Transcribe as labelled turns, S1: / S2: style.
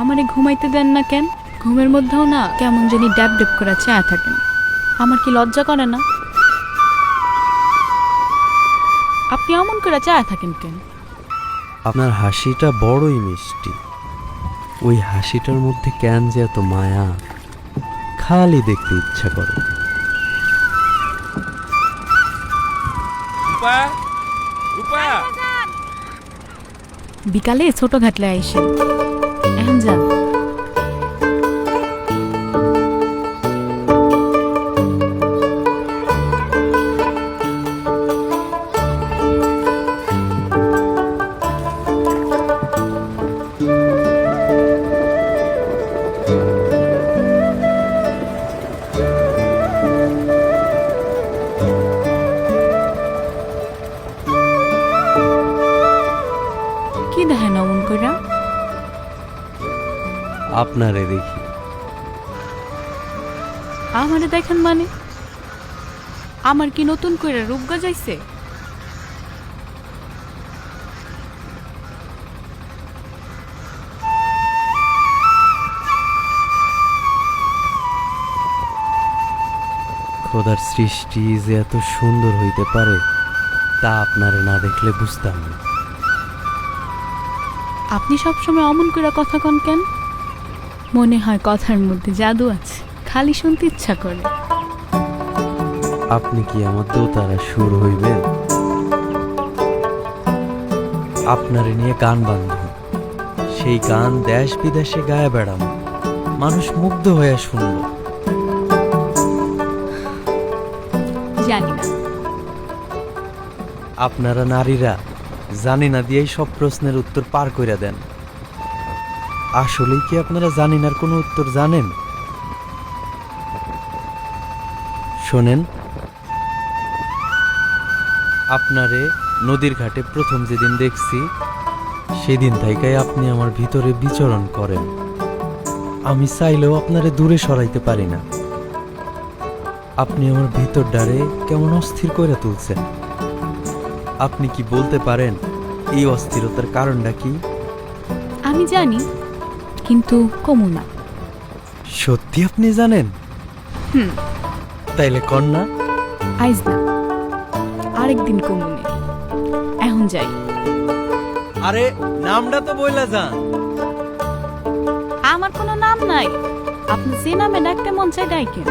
S1: আমারে ঘুমাইতে দেন না কেন? ঘুমের মধ্যেও না কেমন জানি ড্যাব ড্যাব করে চায়া থাকেন আমার কি লজ্জা করে না? আপনি অমন করে চায়া থাকেন কেন?
S2: আপনার হাসিটা বড়ই মিষ্টি। ওই হাসিটার মধ্যে কেন যে এত মায়া? খালি দেখতে ইচ্ছা করে।
S3: রূপা রূপা।
S1: বিকালে ছোট ঘাটলে আইসে যান কি দেখেন অমন কইরা?
S2: আপনারে দেখি।
S1: আমারে দেখেন মানে? আমার কি নতুন করে রূপ গজাইছে?
S2: খোদার সৃষ্টি যে এত সুন্দর হইতে পারে তা আপনারে না দেখলে বুঝতাম না।
S1: আপনি সবসময় অমন করে কথা কন কেন? মনে হয় কথার মধ্যে জাদু আছে। খালি শুনতে ইচ্ছা করে।
S2: আপনি কি আমার দোতারা সুর হইবেন? আপনারে নিয়ে গান বান্ধব। সেই গান দেশ বিদেশে গায়ে বেড়াম মানুষ মুগ্ধ হয়ে শুনল।
S1: জানি না।
S2: আপনারা নারীরা জানি না দিয়েই সব প্রশ্নের উত্তর পার করে দেন। আসলেই কি আপনারা জানিনার কোনো উত্তর জানেন? শোনেন। আপনারে নদীর ঘাটে প্রথম যেদিন দেখছি, সেদিন থেকেই আপনি আমার ভিতরে বিচরণ করেন। আমি চাইলেও আপনারে দূরে সরাইতে পারি না। আপনি আমার ভিতর ডারে কেমন অস্থির করে তুলছেন। আপনি কি বলতে পারেন, এই অস্থিরতার কারণটা কি?
S1: আমি জানি কিন্তু কমু না।
S2: সত্যি আপনি জানেন?
S1: হুম।
S2: তাইলে কন্যা
S1: আইজ না। আরেকদিন কমুনে এখন যাই।
S2: আরে নামটা তো বইলা যান।
S1: আমার কোনো নাম নাই। আপনি যে নামে ডাকতে মন চাই ডাইকেন।